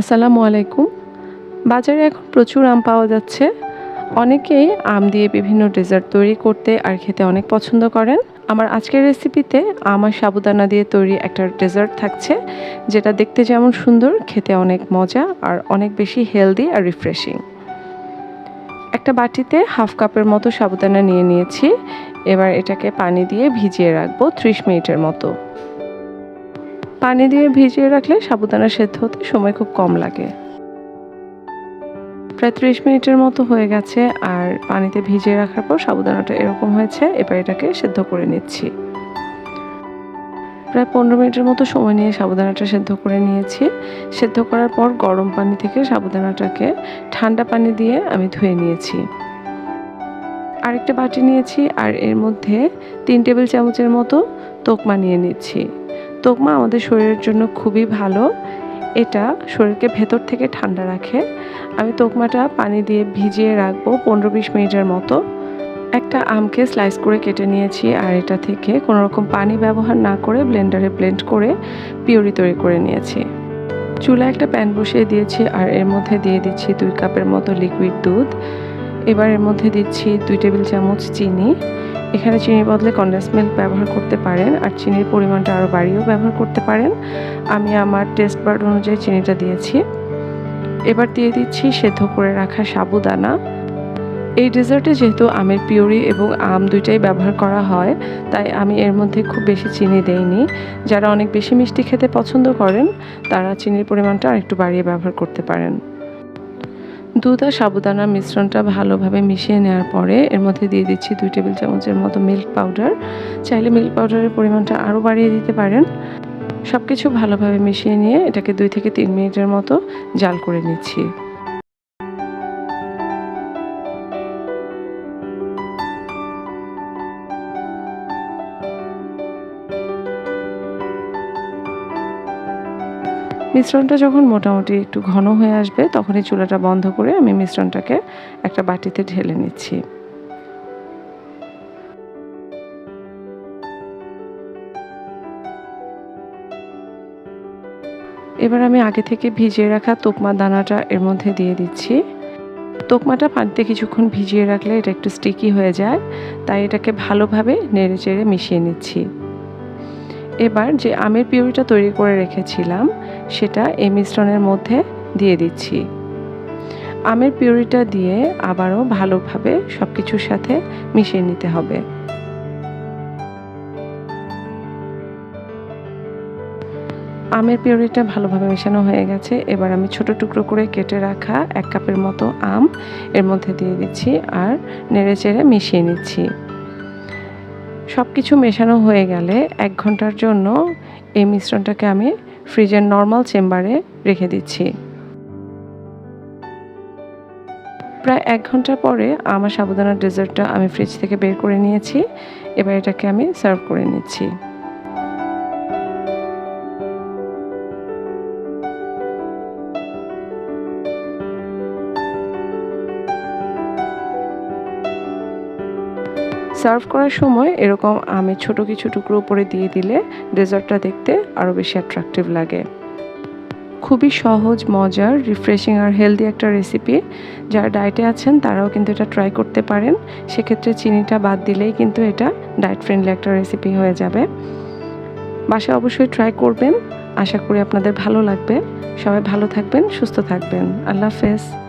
আসসালামু আলাইকুম। বাজারে এখন প্রচুর আম পাওয়া যাচ্ছে। অনেকেই আম দিয়ে বিভিন্ন ডেজার্ট তৈরি করতে আর খেতে অনেক পছন্দ করেন। আমার আজকের রেসিপিতে আমার সাবুদানা দিয়ে তৈরি একটা ডেজার্ট থাকছে, যেটা দেখতে যেমন সুন্দর, খেতে অনেক মজা আর অনেক বেশি হেলদি আর রিফ্রেশিং। একটা বাটিতে হাফ কাপের মতো সাবুদানা নিয়ে নিয়েছি। এবার এটাকে পানি দিয়ে ভিজিয়ে রাখব ত্রিশ মিনিটের মতো। পানি দিয়ে ভিজিয়ে রাখলে সাবুদানা সেদ্ধ হতে সময় খুব কম লাগে। প্রায় ত্রিশ মিনিটের মতো হয়ে গেছে আর পানিতে ভিজিয়ে রাখার পর সাবুদানাটা এরকম হয়েছে, এবার এটাকে সেদ্ধ করে নিচ্ছি। প্রায় পনেরো মিনিটের মতো সময় নিয়ে সাবুদানাটা সেদ্ধ করে নিয়েছি। সেদ্ধ করার পর গরম পানি থেকে সাবুদানাটাকে ঠান্ডা পানি দিয়ে আমি ধুয়ে নিয়েছি। আরেকটা বাটি নিয়েছি আর এর মধ্যে তিন টেবিল চামচের মতো তোকমা নিয়ে নিচ্ছি। তোকমা আমাদের শরীরের জন্য খুবই ভালো। এটা শরীরকে ভেতর থেকে ঠান্ডা রাখে। আমি তোকমাটা পানি দিয়ে ভিজিয়ে রাখব পনেরো বিশ মিনিটের মতো। একটা আমকে স্লাইস করে কেটে নিয়েছি আর এটা থেকে কোনো রকম পানি ব্যবহার না করে ব্লেন্ডারে ব্লেন্ড করে পিওরি তৈরি করে নিয়েছি। চুলা একটা প্যান বসিয়ে দিয়েছি আর এর মধ্যে দিয়ে দিচ্ছি দুই কাপের মতো লিকুইড দুধ। এবার এর মধ্যে দিচ্ছি দুই টেবিল চামচ চিনি। এখানে চিনির বদলে কন্ডেন্স মিল্ক ব্যবহার করতে পারেন আর চিনির পরিমাণটা আরও বাড়িয়েও ব্যবহার করতে পারেন। আমি আমার টেস্ট বার্ড অনুযায়ী চিনিটা দিয়েছি। এবার দিয়ে দিচ্ছি সেদ্ধ করে রাখা সাবুদানা। এই ডেজার্টে যেহেতু আমের পিওরি এবং আম দুইটাই ব্যবহার করা হয়, তাই আমি এর মধ্যে খুব বেশি চিনি দেইনি। যারা অনেক বেশি মিষ্টি খেতে পছন্দ করেন, তারা চিনির পরিমাণটা আরেকটু বাড়িয়ে ব্যবহার করতে পারেন। দুধ আর সাবুদানার মিশ্রণটা ভালোভাবে মিশিয়ে নেওয়ার পরে এর মধ্যে দিয়ে দিচ্ছি দুই টেবিল চামচের মতো মিল্ক পাউডার চাইলে মিল্ক পাউডারের পরিমাণটা আরও বাড়িয়ে দিতে পারেন। সব কিছু ভালোভাবে মিশিয়ে নিয়ে এটাকে দুই থেকে তিন মিনিটের মতো জাল করে নিচ্ছি। মিশ্রণটা যখন মোটামুটি একটু ঘন হয়ে আসবে, তখনই চুলাটা বন্ধ করে আমি মিশ্রণটাকে একটা বাটিতে ঢেলে নিচ্ছি। এবার আমি আগে থেকে ভিজিয়ে রাখা তোকমা দানাটা এর মধ্যে দিয়ে দিচ্ছি। তোকমাটা পানিতে কিছুক্ষণ ভিজিয়ে রাখলে এটা একটু স্টিকি হয়ে যায়, তাই এটাকে ভালোভাবে নেড়ে চেড়ে মিশিয়ে নিচ্ছি। এবার যে আমের পিউরিটা তৈরি করে রেখেছিলাম, সেটা এই মিশ্রণের মধ্যে দিয়ে দিচ্ছি। আমের পিউরিটা দিয়ে আবারও ভালোভাবে সব কিছুর সাথে মিশিয়ে নিতে হবে। আমের পিউরিটা ভালোভাবে মেশানো হয়ে গেছে। এবার আমি ছোট টুকরো করে কেটে রাখা এক কাপের মতো আম এর মধ্যে দিয়ে দিচ্ছি আর নেড়ে চেড়ে মিশিয়ে নিচ্ছি। সব কিছু মেশানো হয়ে গেলে এক ঘণ্টার জন্য এই মিশ্রণটাকে আমি ফ্রিজের নর্মাল চেম্বারে রেখে দিচ্ছি। প্রায় এক ঘণ্টা পরে আমার সাবুদানার ডেজার্টটা আমি ফ্রিজ থেকে বের করে নিয়েছি। এবার এটাকে আমি সার্ভ করে নিচ্ছি। সার্ভ করার সময় এরকম আমি ছোট কিছু টুকরো উপরে দিয়ে দিলে ডেজার্টটা দেখতে আরও বেশি অ্যাট্রাকটিভ লাগে। খুবই সহজ, মজার রিফ্রেশিং আর হেলদি একটা রেসিপি যারা ডায়েটে আছেন, তারাও কিন্তু এটা ট্রাই করতে পারেন। সেক্ষেত্রে চিনিটা বাদ দিলেই কিন্তু এটা ডায়েট ফ্রেন্ডলি একটা রেসিপি হয়ে যাবে। বাসায় অবশ্যই ট্রাই করবেন। আশা করি আপনাদের ভালো লাগবে। সবাই ভালো থাকবেন, সুস্থ থাকবেন। আল্লাহ হাফেজ।